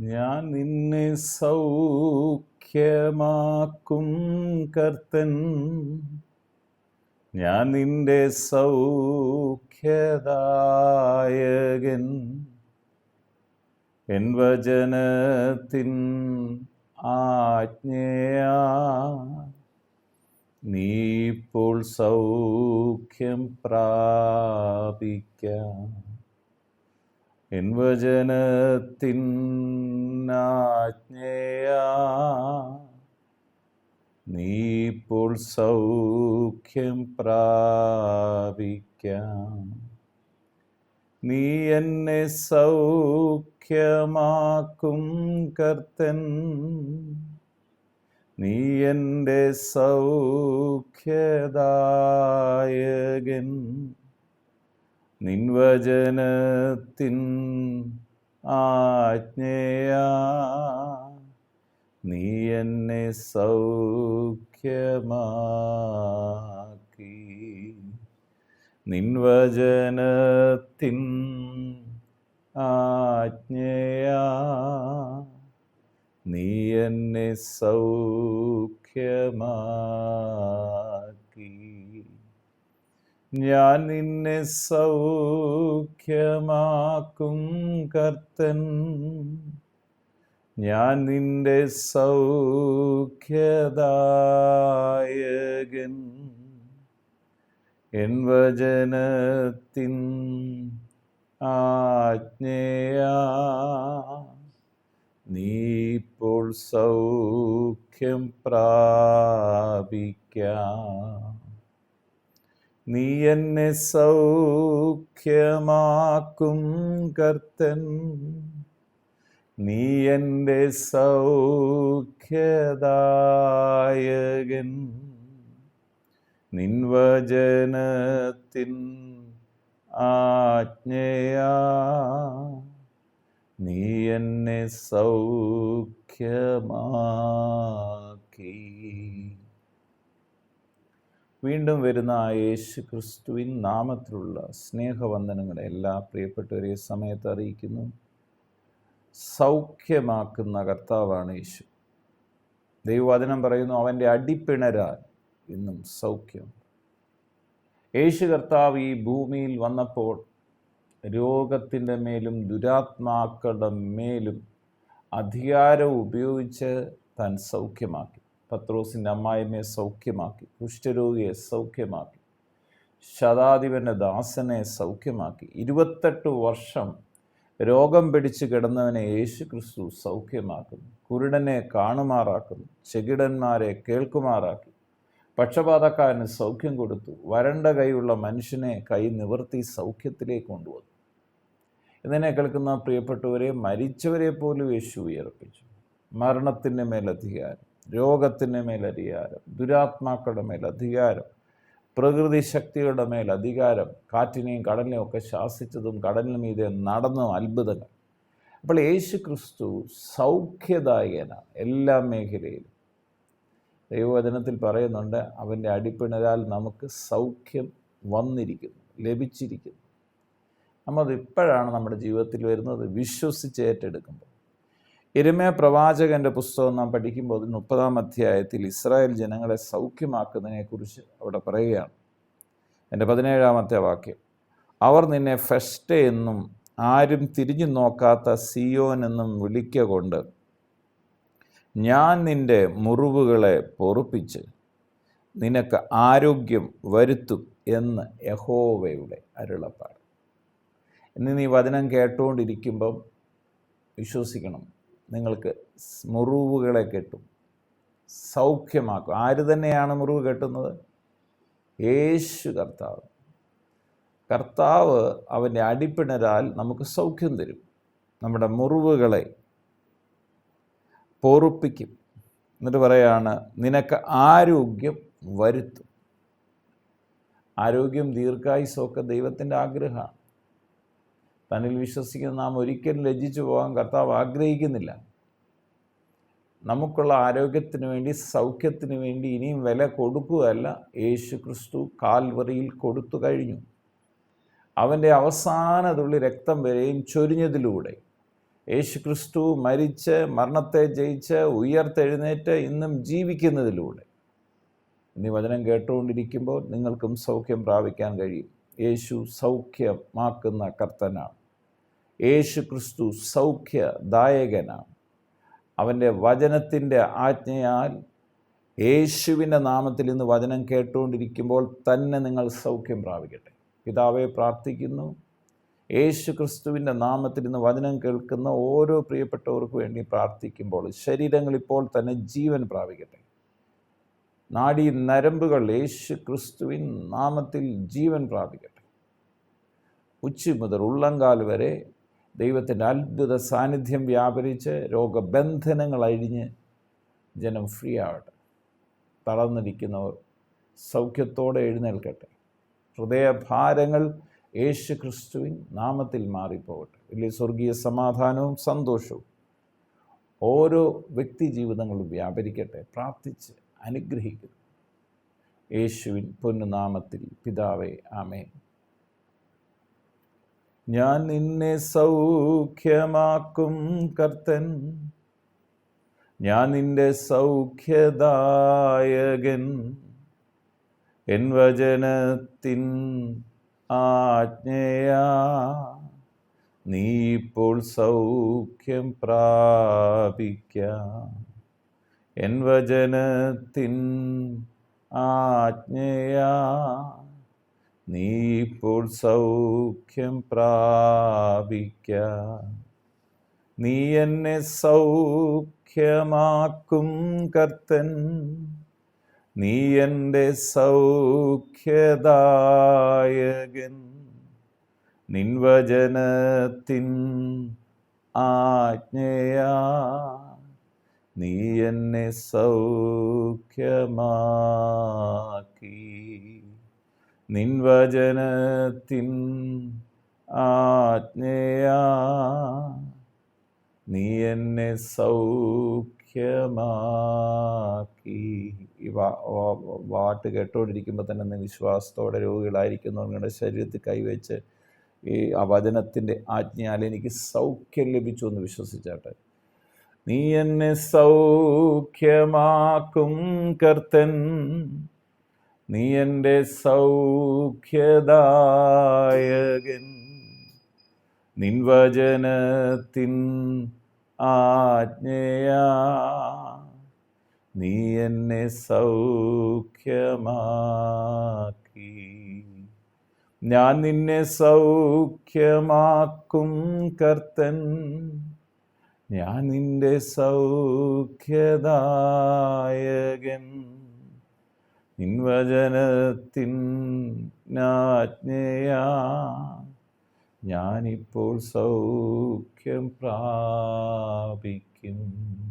ഞാൻ നിന്നെ സൗഖ്യമാക്കും കർത്തൻ. ഞാൻ നിന്റെ സൗഖ്യദായകൻ. എൻ വചനത്തിൻ ആജ്ഞയാ. നീ ഇപ്പോൾ സൗഖ്യം പ്രാപിക്കാം. എൻ വചനത്തിൻ സൗഖ്യം പ്രാപിക്കാം. നീ എന്നെ സൗഖ്യമാക്കും കർത്തൻ. നീ എന്റെ സൗഖ്യദായകൻ. നിൻവചനത്തിൻ ആജ്ഞയാ. നീ എന്നെ സൗഖ്യമാക്കി. നിൻവചനത്തിൻ ആജ്ഞയാ. നീ എന്നെ സൗഖ്യമാക്കി. ഞാൻ നിന്നെ സൗഖ്യമാക്കും കർത്തൻ. ഞാൻ നിന്റെ സൗഖ്യദായകൻ. എൻ വചനത്തിൻ ആജ്ഞയാ. നീ ഇപ്പോൾ സൗഖ്യം പ്രാപിക്കാം. നീ എന്നെ സൗഖ്യമാക്കും കർത്തൻ. നീ എന്റെ സൗഖ്യദായകൻ. നിൻവചനത്തിൻ ആജ്ഞയാ. നീ എന്നെ സൗഖ്യമാക്കി വീണ്ടും വരുന്ന ആ യേശു ക്രിസ്തുവിൻ നാമത്തിലുള്ള സ്നേഹവന്ദനങ്ങളെ എല്ലാ പ്രിയപ്പെട്ടവരെ സമയത്ത് അറിയിക്കുന്നു. സൗഖ്യമാക്കുന്ന കർത്താവാണ് യേശു. ദൈവവചനം പറയുന്നു അവന്റെ അടിപ്പിണരാൽ ഇന്നും സൗഖ്യം. യേശു കർത്താവ് ഈ ഭൂമിയിൽ വന്നപ്പോൾ രോഗത്തിന്റെ മേലും ദുരാത്മാക്കളുടെ മേലും അധികാരം ഉപയോഗിച്ച് താൻ സൗഖ്യമാക്കി. പത്രോസിന്റെ അമ്മായിമ്മയെ സൗഖ്യമാക്കി കുഷ്ഠരോഗിയെ സൗഖ്യമാക്കി ശതാധിപന്റെ ദാസനെ സൗഖ്യമാക്കി. ഇരുപത്തെട്ട് വർഷം രോഗം പിടിച്ച് കിടന്നവനെ യേശു ക്രിസ്തു സൗഖ്യമാക്കുന്നു. കുരുടനെ കാണുമാറാക്കുന്നു. ചെകിടന്മാരെ കേൾക്കുമാറാക്കി. പക്ഷപാതക്കാരന് സൗഖ്യം കൊടുത്തു. വരണ്ട കൈയുള്ള മനുഷ്യനെ കൈ നിവർത്തി സൗഖ്യത്തിലേക്ക് കൊണ്ടുവന്നു. ഇതിനെ കേൾക്കുന്ന പ്രിയപ്പെട്ടവരെ മരിച്ചവരെ പോലും യേശു ഉയർപ്പിച്ചു. മരണത്തിന്റെ മേൽ അധികാരം രോഗത്തിന്റെ മേൽ അധികാരം ദുരാത്മാക്കളുടെ മേൽ അധികാരം പ്രകൃതി ശക്തികളുടെ മേൽ അധികാരം കാറ്റിനെയും കടലിനെയും ഒക്കെ ശാസിച്ചതും കടലിന് മീതെ നടന്നതും അത്ഭുതങ്ങൾ. അപ്പോൾ യേശു ക്രിസ്തു സൗഖ്യദായകന എല്ലാ മേഖലയിലും. ദൈവവചനത്തിൽ പറയുന്നുണ്ട് അവന്റെ അടിപ്പിണരാൽ നമുക്ക് സൗഖ്യം വന്നിരിക്കുന്നു ലഭിച്ചിരിക്കുന്നു. നമ്മൾ ഇപ്പോഴാണ് നമ്മുടെ ജീവിതത്തിൽ വരുന്നത് വിശ്വസിച്ച് ഏറ്റെടുക്കുമ്പോൾ. എരുമയ പ്രവാചകന്റെ പുസ്തകം നാം പഠിക്കുമ്പോൾ അതിന് മുപ്പതാം അധ്യായത്തിൽ ഇസ്രായേൽ ജനങ്ങളെ സൗഖ്യമാക്കുന്നതിനെക്കുറിച്ച് അവിടെ പറയുകയാണ്. എന്റെ പതിനേഴാമത്തെ വാക്യം. അവർ നിന്നെ ഫെസ്റ്റ് എന്നും ആരും തിരിഞ്ഞു നോക്കാത്ത സിയോൻ എന്നും വിളിക്ക കൊണ്ട് ഞാൻ നിന്റെ മുറിവുകളെ പൊറുപ്പിച്ച് നിനക്ക് ആരോഗ്യം വരുത്തും എന്ന് യഹോവയുടെ അരുളപ്പാട്. ഇന്ന് നീ വചനം കേട്ടുകൊണ്ടിരിക്കുമ്പം വിശ്വസിക്കണം. നിങ്ങൾക്ക് മുറിവുകളെ കെട്ടും. സൗഖ്യമാക്കും. ആര് തന്നെയാണ് മുറിവ് കെട്ടുന്നത്? യേശു കർത്താവ്. കർത്താവ് അവന്റെ അടിപ്പിണരാൽ നമുക്ക് സൗഖ്യം തരും. നമ്മുടെ മുറിവുകളെ പൊറുപ്പിക്കും. എന്നിട്ട് പറയാണ് നിനക്ക് ആരോഗ്യം വരുത്തും. ആരോഗ്യം ദീർഘായുസൊക്കെ ദൈവത്തിന്റെ ആഗ്രഹമാണ്. തന്നിൽ വിശ്വസിക്കുന്ന നാം ഒരിക്കലും ലജ്ജിച്ചു പോകാൻ കർത്താവ് ആഗ്രഹിക്കുന്നില്ല. നമുക്കുള്ള ആരോഗ്യത്തിന് വേണ്ടി സൗഖ്യത്തിന് വേണ്ടി ഇനിയും വില കൊടുക്കുകയല്ല. യേശു ക്രിസ്തു കാൽവറിയിൽ കൊടുത്തു കഴിഞ്ഞു. അവന്റെ അവസാന തുള്ളി രക്തം വരെയും ചൊരിഞ്ഞതിലൂടെ. യേശു ക്രിസ്തു മരിച്ച് മരണത്തെ ജയിച്ച് ഉയർത്തെഴുന്നേറ്റ് ഇന്നും ജീവിക്കുന്നതിലൂടെ. ഇനി വചനം കേട്ടുകൊണ്ടിരിക്കുമ്പോൾ നിങ്ങൾക്കും സൗഖ്യം പ്രാപിക്കാൻ കഴിയും. യേശു സൗഖ്യമാക്കുന്ന കർത്തനാണ്. യേശു ക്രിസ്തു സൗഖ്യദായകനാണ് അവന്റെ വചനത്തിന്റെ ആജ്ഞയാൽ യേശുവിന്റെ നാമത്തിൽ ഇന്ന് വചനം കേട്ടുകൊണ്ടിരിക്കുമ്പോൾ തന്നെ നിങ്ങൾ സൗഖ്യം പ്രാപിക്കട്ടെ. പിതാവെ പ്രാർത്ഥിക്കുന്നു. യേശു ക്രിസ്തുവിന്റെ നാമത്തിൽ ഇന്ന് വചനം കേൾക്കുന്ന ഓരോ പ്രിയപ്പെട്ടവർക്ക് വേണ്ടി പ്രാർത്ഥിക്കുമ്പോൾ ശരീരങ്ങൾ ഇപ്പോൾ തന്നെ ജീവൻ പ്രാപിക്കട്ടെ. നാടി നരമ്പുകൾ യേശു ക്രിസ്തുവിൻ നാമത്തിൽ ജീവൻ പ്രാപിക്കട്ടെ. ഉച്ച മുതൽ ഉള്ളങ്കാൽ വരെ ദൈവത്തിന്റെ അത്ഭുത സാന്നിധ്യം വ്യാപരിച്ച് രോഗബന്ധനങ്ങൾ അഴിഞ്ഞ് ജനം ഫ്രീ ആവട്ടെ തളർന്നിരിക്കുന്നവർ സൗഖ്യത്തോടെ എഴുന്നേൽക്കട്ടെ. ഹൃദയഭാരങ്ങൾ യേശു ക്രിസ്തുവിൻ നാമത്തിൽ മാറിപ്പോകട്ടെ. വലിയ സ്വർഗീയ സമാധാനവും സന്തോഷവും ഓരോ വ്യക്തി ജീവിതങ്ങളും വ്യാപരിക്കട്ടെ. പ്രാർത്ഥിച്ച് അനുഗ്രഹിക്കുന്നു. യേശുവിൻ പൊന്നുനാമത്തിൽ പിതാവേ ആമേൻ. ഞാൻ നിന്നെ സൗഖ്യമാക്കും കർത്തൻ. ഞാൻ നിന്റെ സൗഖ്യദായകൻ. എൻ വചനത്തിൻ ആജ്ഞയാ. നീ ഇപ്പോൾ സൗഖ്യം പ്രാപിക്കാം. എൻ വചനത്തിൻ ആജ്ഞയാ. നീ ഇപ്പോൾ സൗഖ്യം പ്രാപിക്ക. നീ എന്നെ സൗഖ്യമാക്കും കർത്തൻ. നീ എന്റെ സൗഖ്യദായകൻ. നിൻവചനത്തിൻ ആജ്ഞയാ. നീ എന്നെ സൗഖ്യമാക്കി. നിൻവചനത്തിൻ ആജ്ഞയാ. നീ എന്നെ സൗഖ്യമാക്കി. വാട്ട് കേട്ടോണ്ടിരിക്കുമ്പോൾ തന്നെ നീ വിശ്വാസത്തോടെ രോഗികളായിരിക്കുന്നു. നിങ്ങളുടെ ശരീരത്തിൽ കൈവച്ച് ഈ വചനത്തിന്റെ ആജ്ഞയാൽ എനിക്ക് സൗഖ്യം ലഭിച്ചു എന്ന് വിശ്വസിച്ചാട്ടെ. നീ എന്നെ സൗഖ്യമാക്കും കർത്തൻ. നീ എന്റെ സൗഖ്യദായകൻ. നിൻവചനത്തിൻ ആജ്ഞയാ. നീ എന്നെ സൗഖ്യമാക്കി. ഞാൻ നിന്നെ സൗഖ്യമാക്കും കർത്തൻ. ഞാൻ നിന്റെ സൗഖ്യദായകൻ നിൻവചനത്തിൻ ആജ്ഞയാ. ഞാനിപ്പോൾ സൗഖ്യം പ്രാപിക്കും.